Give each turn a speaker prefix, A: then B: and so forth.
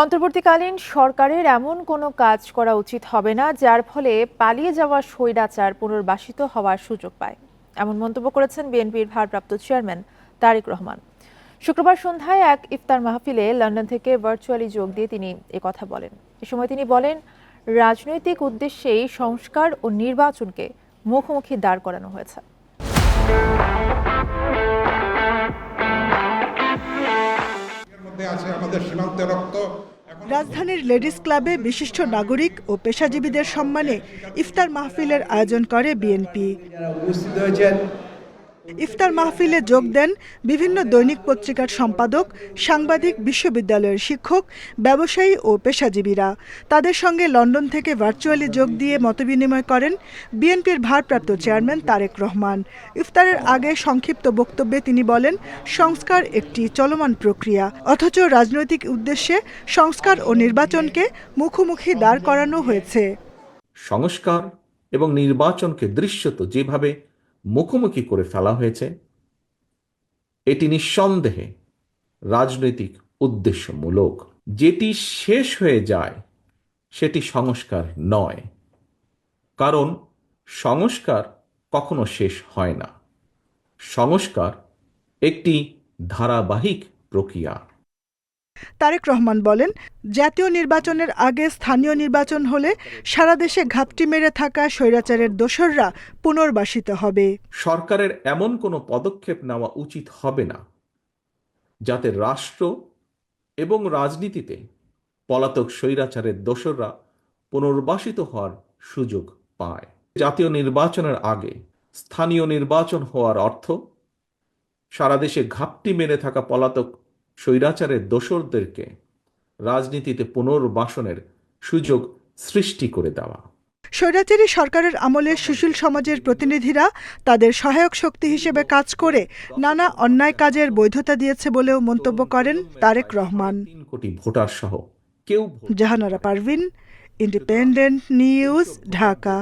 A: অন্তর্বর্তীকালীন সরকারের এমন কোনো কাজ করা উচিত হবে না, যার ফলে পালিয়ে যাওয়া স্বৈরাচার পুনর্বাসিত হওয়ার সুযোগ পায়। এমন মন্তব্য করেছেন বিএনপির ভারপ্রাপ্ত চেয়ারম্যান তারেক রহমান। শুক্রবার সন্ধ্যায় এক ইফতার মাহফিলে লন্ডন থেকে ভার্চুয়ালি যোগ দিয়ে তিনি কথা বলেন। এ সময় তিনি বলেন, রাজনৈতিক উদ্দেশ্যেই সংস্কার ও নির্বাচনকে মুখোমুখি দাঁড় করানো হয়েছে।
B: এর আছে আমাদের সীমান্তে রক্ত।
C: রাজধানীর লেডিস ক্লাবে বিশিষ্ট নাগরিক ও পেশাজীবীদের সম্মানে ইফতার মাহফিলের আয়োজন করে বিএনপি।
D: উপস্থিত হয়েছেন
C: ইফতার মাহফিলে যোগ দেন বিভিন্ন দৈনিক পত্রিকার সম্পাদক, সাংবাদিক, বিশ্ববিদ্যালয়ের শিক্ষক, ব্যবসায়ী ও পেশাজীবীরা। তাদের সঙ্গে লন্ডন থেকে ভার্চুয়ালি যোগ দিয়ে মতবিনিময় করেন বিএনপির ভারপ্রাপ্ত চেয়ারম্যান তারেক রহমান। ইফতারের আগে সংক্ষিপ্ত বক্তব্যে তিনি বলেন, সংস্কার একটি চলমান প্রক্রিয়া। অথচ রাজনৈতিক উদ্দেশ্যে সংস্কার ও নির্বাচনকে মুখোমুখি দাঁড় করানো হয়েছে।
E: সংস্কার এবং নির্বাচনকে দৃশ্যত যেভাবে মুখোমুখি করে ফেলা হয়েছে। এটি নিঃসন্দেহে রাজনৈতিক উদ্দেশ্যমূলক। যেটি শেষ হয়ে যায়, সেটি সংস্কার নয়। কারণ সংস্কার কখনো শেষ হয় না। সংস্কার একটি ধারাবাহিক প্রক্রিয়া।
C: তারেক রহমান বলেন, জাতীয় নির্বাচনের আগে স্থানীয় নির্বাচন হলে সারা দেশে ঘাপটি মেরে থাকা স্বৈরাচারের দোসররা পুনর্বাসিত হবে।
E: সরকারের এমন কোনো পদক্ষেপ নেওয়া উচিত হবে না, যাতে রাষ্ট্র এবং রাজনীতিতে পলাতক স্বৈরাচারের দোসররা পুনর্বাসিত হওয়ার সুযোগ পায়। জাতীয় নির্বাচনের আগে স্থানীয় নির্বাচন হওয়ার অর্থ সারা দেশে ঘাপটি মেরে থাকা পলাতক স্বৈরাচারের দোসরদেরকে রাজনীতিতে পুনর্বাসনের সুযোগ সৃষ্টি করে দেওয়া।
C: স্বৈরাচারী সরকারের আমলে সুশীল সমাজের প্রতিনিধিরা তাদের সহায়ক শক্তি হিসেবে কাজ করে নানা অন্যায় কাজের বৈধতা দিয়েছে বলেও মন্তব্য করেন তারেক রহমান।
E: কোটি ভোটার সহ কেউ
C: জাহানারা পারভিন ইন্ডিপেন্ডেন্ট নিউজ ঢাকা।